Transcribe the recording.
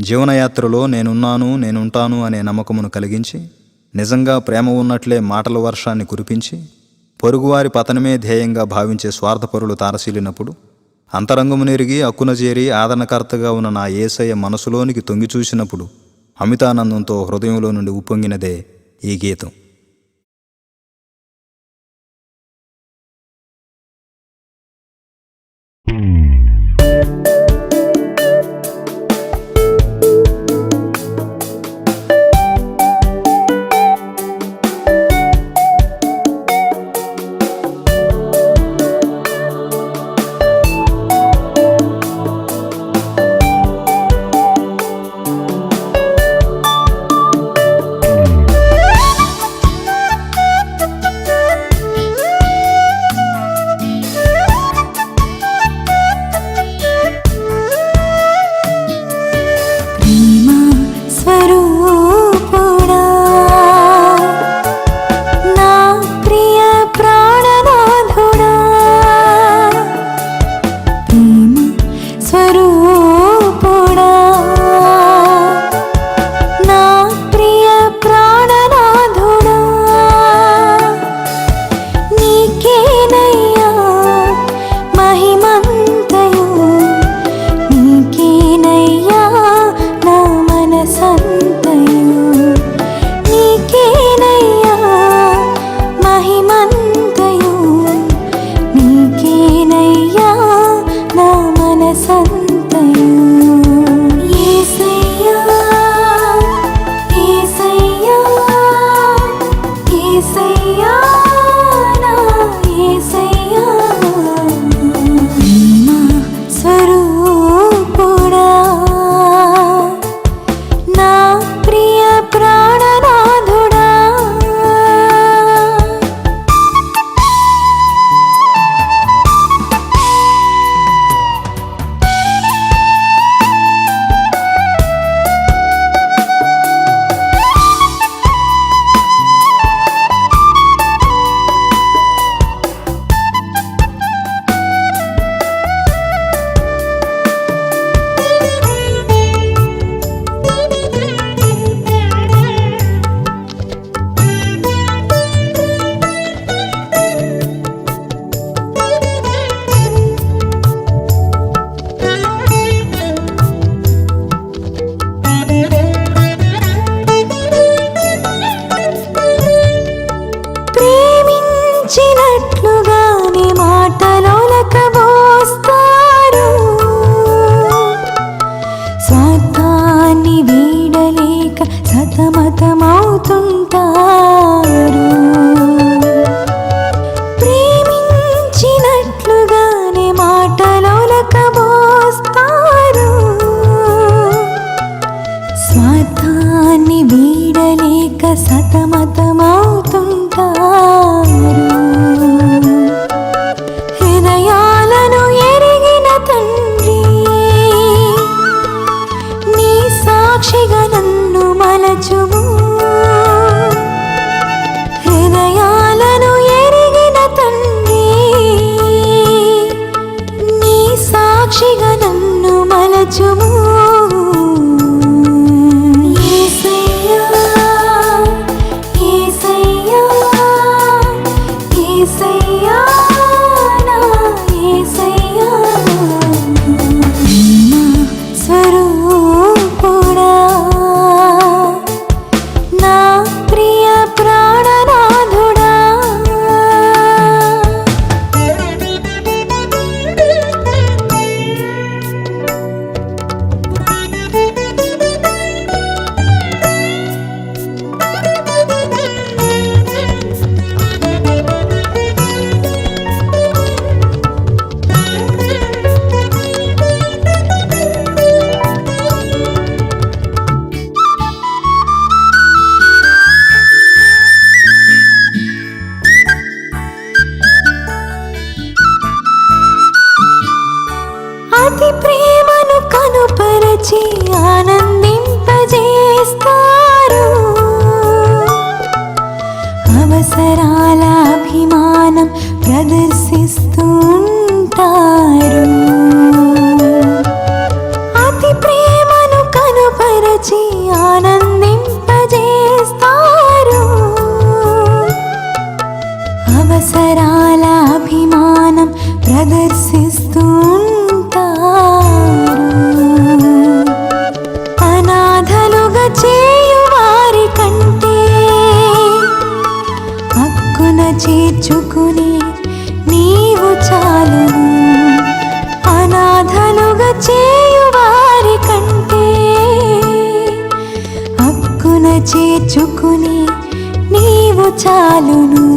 జీవనయాత్రలో నేనున్నాను నేనుంటాను అనే నమ్మకమును కలిగించి నిజంగా ప్రేమ ఉన్నట్లే మాటల వర్షాన్ని కురిపించి పొరుగువారి పతనమే ధ్యేయంగా భావించే స్వార్థపరులు తారసీలినప్పుడు అంతరంగమునెరిగి అక్కున చేరి ఆదరణకర్తగా ఉన్న నా ఏసయ్య మనసులోనికి తొంగి చూసినప్పుడు అమితానందంతో హృదయంలో నుండి ఉప్పొంగినదే ఈ గీతం. సతమతమవుతుంటారు. హృదయాలను ఎరిగిన తండ్రి నీ సాక్షిగా నన్ను మలచుము. కనుపరచి ఆనందింపజేస్తారు. అవసరాల అభిమానం ప్రదర్శ చేర్చుకుని నీవు చాలును.